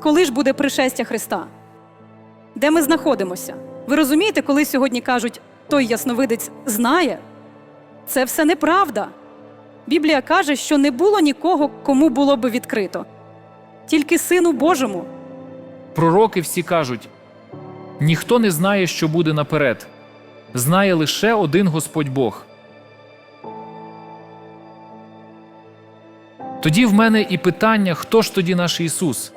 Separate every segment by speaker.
Speaker 1: Коли ж буде пришестя Христа? Де ми знаходимося? Ви розумієте, коли сьогодні кажуть, той ясновидець знає? Це все неправда. Біблія каже, що не було нікого, кому було би відкрито, тільки Сину Божому.
Speaker 2: Пророки всі кажуть: ніхто не знає, що буде наперед, знає лише один Господь Бог. Тоді в мене і питання, хто ж тоді наш Ісус?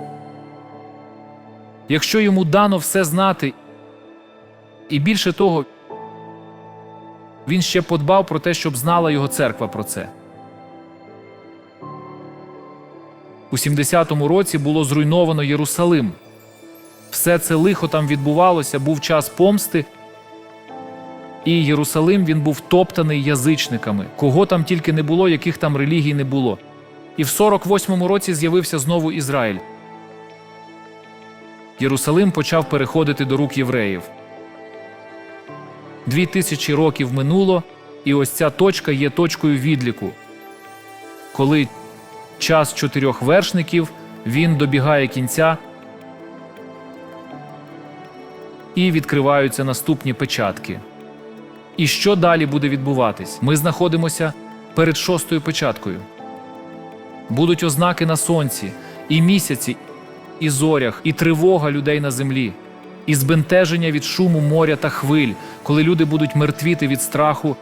Speaker 2: Якщо йому дано все знати, і більше того, він ще подбав про те, щоб знала його церква про це. У 70-му році було зруйновано Єрусалим. Все це лихо там відбувалося, був час помсти. І Єрусалим він був топтаний язичниками, кого там тільки не було, яких там релігій не було. І в 48-му році з'явився знову Ізраїль. Єрусалим почав переходити до рук євреїв. Дві тисячі років минуло, і ось ця точка є точкою відліку, коли час чотирьох вершників він добігає кінця і відкриваються наступні печатки. І що далі буде відбуватись? Ми знаходимося перед шостою печаткою. Будуть ознаки на сонці, і місяці, і зорях, і тривога людей на землі, і збентеження від шуму моря та хвиль, коли люди будуть мертвіти від страху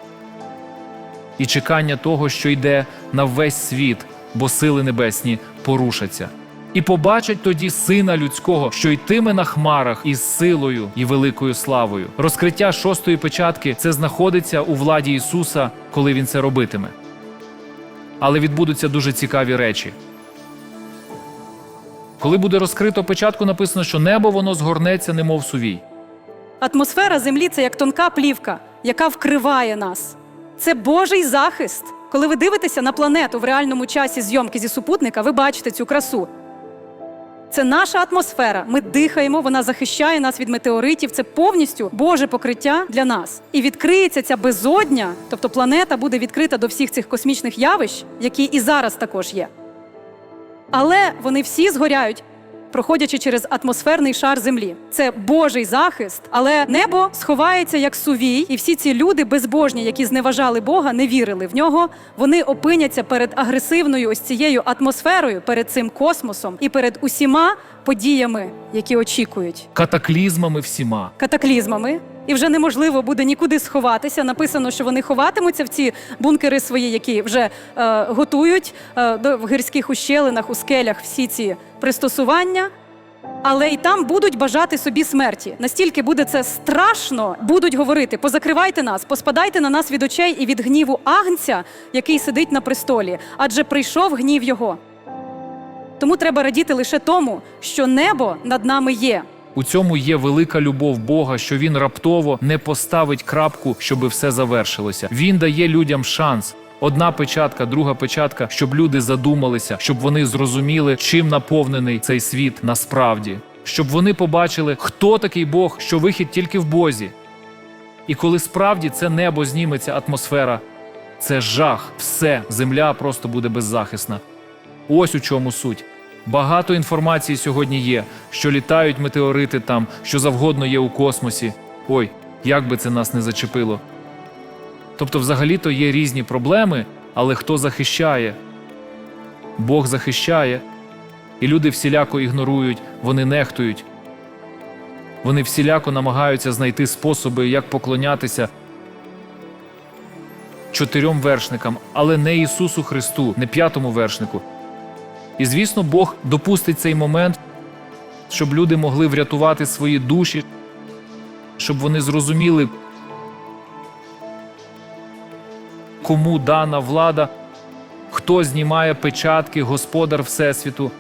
Speaker 2: і чекання того, що йде на весь світ, бо сили небесні порушаться. І побачать тоді сина людського, що йтиме на хмарах із силою і великою славою. Розкриття шостої печатки це знаходиться у владі Ісуса, коли Він це робитиме. Але відбудуться дуже цікаві речі. Коли буде розкрито печатку, написано, що небо воно згорнеться, немов сувій.
Speaker 1: Атмосфера Землі це як тонка плівка, яка вкриває нас. Це Божий захист. Коли ви дивитеся на планету в реальному часі зйомки зі супутника, ви бачите цю красу. Це наша атмосфера. Ми дихаємо, вона захищає нас від метеоритів. Це повністю Боже покриття для нас. І відкриється ця безодня, тобто планета буде відкрита до всіх цих космічних явищ, які і зараз також є. Але вони всі згоряють, проходячи через атмосферний шар землі. Це Божий захист, але небо сховається як сувій, і всі ці люди безбожні, які зневажали Бога, не вірили в нього. Вони опиняться перед агресивною ось цією атмосферою, перед цим космосом і перед усіма подіями, які очікують
Speaker 2: Катаклізмами всіма.
Speaker 1: катаклізмами, і вже неможливо буде нікуди сховатися. Написано, що вони ховатимуться в ці бункери свої, які вже е, готують е, до в гірських ущелинах, у скелях всі ці пристосування. Але і там будуть бажати собі смерті. Настільки буде це страшно, будуть говорити: позакривайте нас, поспадайте на нас від очей і від гніву агнця, який сидить на престолі, адже прийшов гнів його. Тому треба радіти лише тому, що небо над нами є.
Speaker 2: У цьому є велика любов Бога, що він раптово не поставить крапку, щоб все завершилося. Він дає людям шанс. Одна печатка, друга печатка, щоб люди задумалися, щоб вони зрозуміли, чим наповнений цей світ насправді, щоб вони побачили, хто такий Бог, що вихід тільки в Бозі. І коли справді це небо зніметься, атмосфера, це жах, все, земля просто буде беззахисна. Ось у чому суть. Багато інформації сьогодні є, що літають метеорити там, що завгодно є у космосі. Ой, як би це нас не зачепило. Тобто, взагалі-то є різні проблеми, але хто захищає? Бог захищає, і люди всіляко ігнорують, вони нехтують. Вони всіляко намагаються знайти способи, як поклонятися чотирьом вершникам, але не Ісусу Христу, не п'ятому вершнику. І звісно, Бог допустить цей момент, щоб люди могли врятувати свої душі, щоб вони зрозуміли, кому дана влада, хто знімає печатки, господар Всесвіту,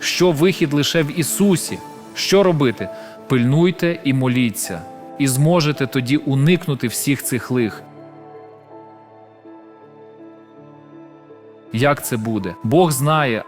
Speaker 2: що вихід лише в Ісусі. Що робити? Пильнуйте і моліться, і зможете тоді уникнути всіх цих лих. Як це буде? Бог знає,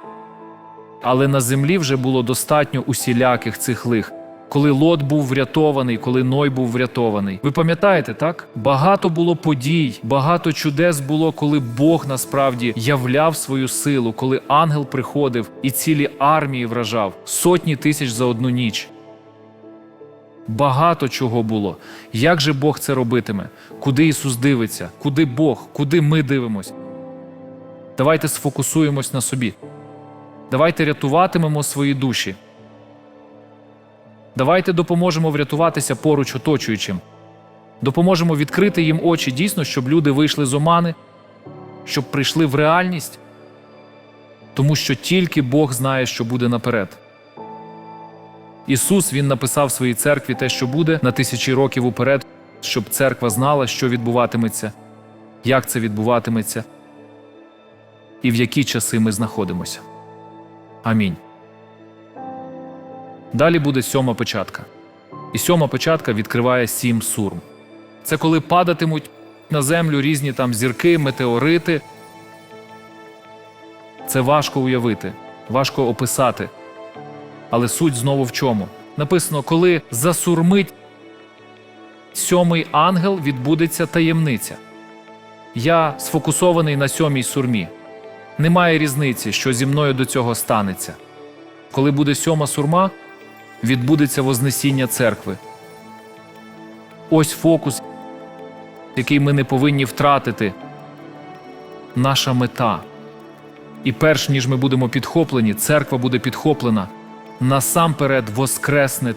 Speaker 2: але на землі вже було достатньо усіляких цих лих. коли Лот був врятований, коли Ной був врятований. Ви пам'ятаєте, так? Багато було подій, багато чудес було, коли Бог насправді являв свою силу, коли ангел приходив і цілі армії вражав сотні тисяч за одну ніч. Багато чого було. Як же Бог це робитиме? Куди Ісус дивиться? Куди Бог? Куди ми дивимось? Давайте сфокусуємось на собі. Давайте рятуватимемо свої душі. Давайте допоможемо врятуватися поруч оточуючим. Допоможемо відкрити їм очі дійсно, щоб люди вийшли з омани, щоб прийшли в реальність, тому що тільки Бог знає, що буде наперед. Ісус Він написав своїй церкві те, що буде на тисячі років уперед, щоб церква знала, що відбуватиметься, як це відбуватиметься і в які часи ми знаходимося. Амінь. Далі буде сьома печатка. І сьома печатка відкриває сім сурм. Це коли падатимуть на землю різні там зірки, метеорити. Це важко уявити, важко описати. Але суть знову в чому? Написано, коли засурмить сьомий ангел, відбудеться таємниця. Я сфокусований на сьомій сурмі. Немає різниці, що зі мною до цього станеться. Коли буде сьома сурма, відбудеться Вознесіння церкви. Ось фокус, який ми не повинні втратити. Наша мета. І перш ніж ми будемо підхоплені, церква буде підхоплена. Насамперед воскресне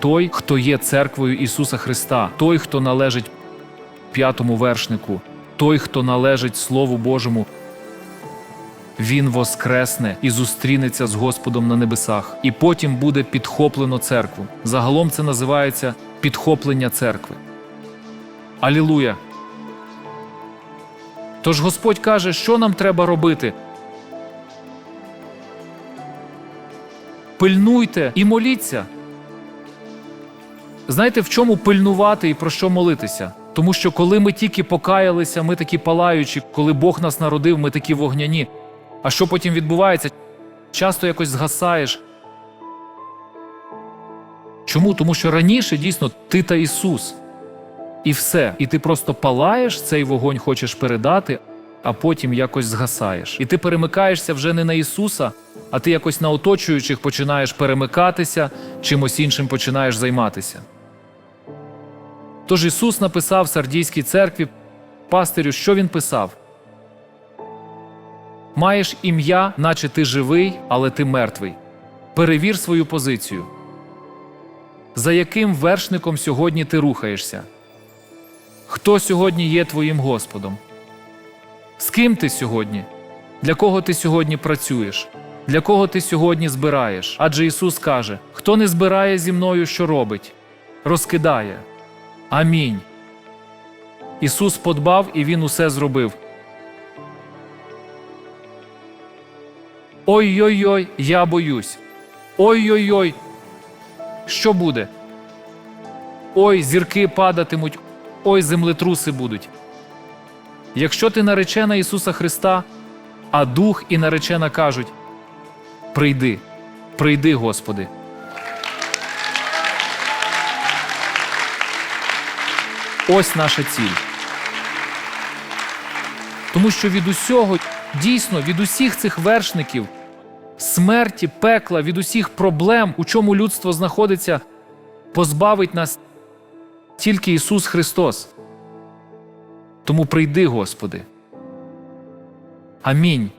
Speaker 2: той, хто є церквою Ісуса Христа, той, хто належить п'ятому вершнику, той, хто належить Слову Божому. Він воскресне і зустрінеться з Господом на небесах, і потім буде підхоплено церкву. Загалом це називається підхоплення церкви. Алілуя! Тож Господь каже, що нам треба робити. Пильнуйте і моліться. Знаєте, в чому пильнувати і про що молитися? Тому що коли ми тільки покаялися, ми такі палаючі, коли Бог нас народив, ми такі вогняні. А що потім відбувається? Часто якось згасаєш. Чому? Тому що раніше дійсно ти та Ісус. І все. І ти просто палаєш, цей вогонь хочеш передати, а потім якось згасаєш. І ти перемикаєшся вже не на Ісуса, а ти якось на оточуючих починаєш перемикатися, чимось іншим починаєш займатися. Тож Ісус написав Сардійській церкві пастирю, що він писав? Маєш ім'я, наче ти живий, але ти мертвий. Перевір свою позицію. За яким вершником сьогодні ти рухаєшся? Хто сьогодні є твоїм Господом? З ким ти сьогодні? Для кого ти сьогодні працюєш? Для кого ти сьогодні збираєш? Адже Ісус каже: хто не збирає зі мною, що робить? Розкидає. Амінь. Ісус подбав і Він усе зробив. Ой-ой-ой, я боюсь. Ой-ой-ой. Що буде? Ой, зірки падатимуть, ой, землетруси будуть. Якщо ти наречена Ісуса Христа, а Дух і наречена кажуть: Прийди, прийди, Господи. Ось наша ціль. Тому що від усього, дійсно, від усіх цих вершників, смерті, пекла, від усіх проблем, у чому людство знаходиться, позбавить нас тільки Ісус Христос. Тому прийди, Господи. Амінь.